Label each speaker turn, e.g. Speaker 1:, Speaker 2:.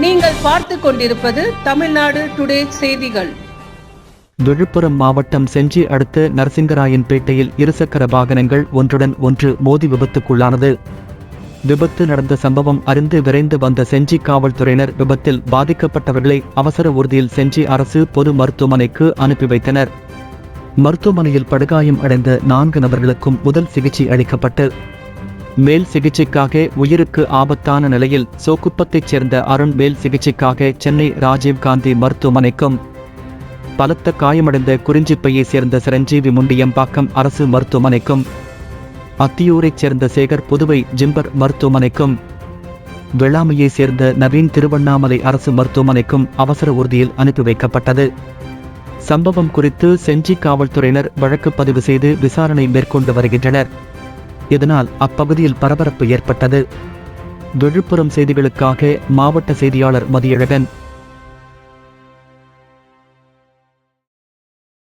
Speaker 1: நீங்கள் பார்த்து கொண்டிருப்பது தமிழ்நாடு டுடே செய்திகள்.
Speaker 2: விழுப்புரம் மாவட்டம் செஞ்சி அடுத்த நரசிங்கராயன்பேட்டையில் இருசக்கர வாகனங்கள் ஒன்றுடன் ஒன்று மோதி விபத்துக்குள்ளானது. விபத்து நடந்த சம்பவம் அறிந்து விரைந்து வந்த செஞ்சி காவல்துறையினர் விபத்தில் பாதிக்கப்பட்டவர்களை அவசர ஊர்தியில் செஞ்சி அரசு பொது மருத்துவமனைக்கு அனுப்பி வைத்தனர். மருத்துவமனையில் படுகாயம் அடைந்த நான்கு நபர்களுக்கும் முதல் சிகிச்சை அளிக்கப்பட்டு மேல் சிகிச்சைக்காக உயிருக்கு ஆபத்தான நிலையில் சோக்குப்பத்தைச் சேர்ந்த அருண் மேல் சிகிச்சைக்காக சென்னை ராஜீவ்காந்தி மருத்துவமனைக்கும் பலத்த காயமடைந்த குறிஞ்சிப்பையைச் சேர்ந்த சிரஞ்சீவி முண்டியம்பாக்கம் அரசு மருத்துவமனைக்கும் அத்தியூரைச் சேர்ந்த சேகர் புதுவை ஜிம்பர் மருத்துவமனைக்கும் வெள்ளாமையைச் சேர்ந்த நவீன் திருவண்ணாமலை அரசு மருத்துவமனைக்கும் அவசர ஊர்தியில் அனுப்பி வைக்கப்பட்டது. சம்பவம் குறித்து செஞ்சி காவல்துறையினர் வழக்கு பதிவு செய்து விசாரணை மேற்கொண்டு வருகின்றனர். இதனால் அப்பகுதியில் பரபரப்பு ஏற்பட்டது. விழுப்புரம் செய்திகளுக்காக மாவட்ட செய்தியாளர் மதியழகன்.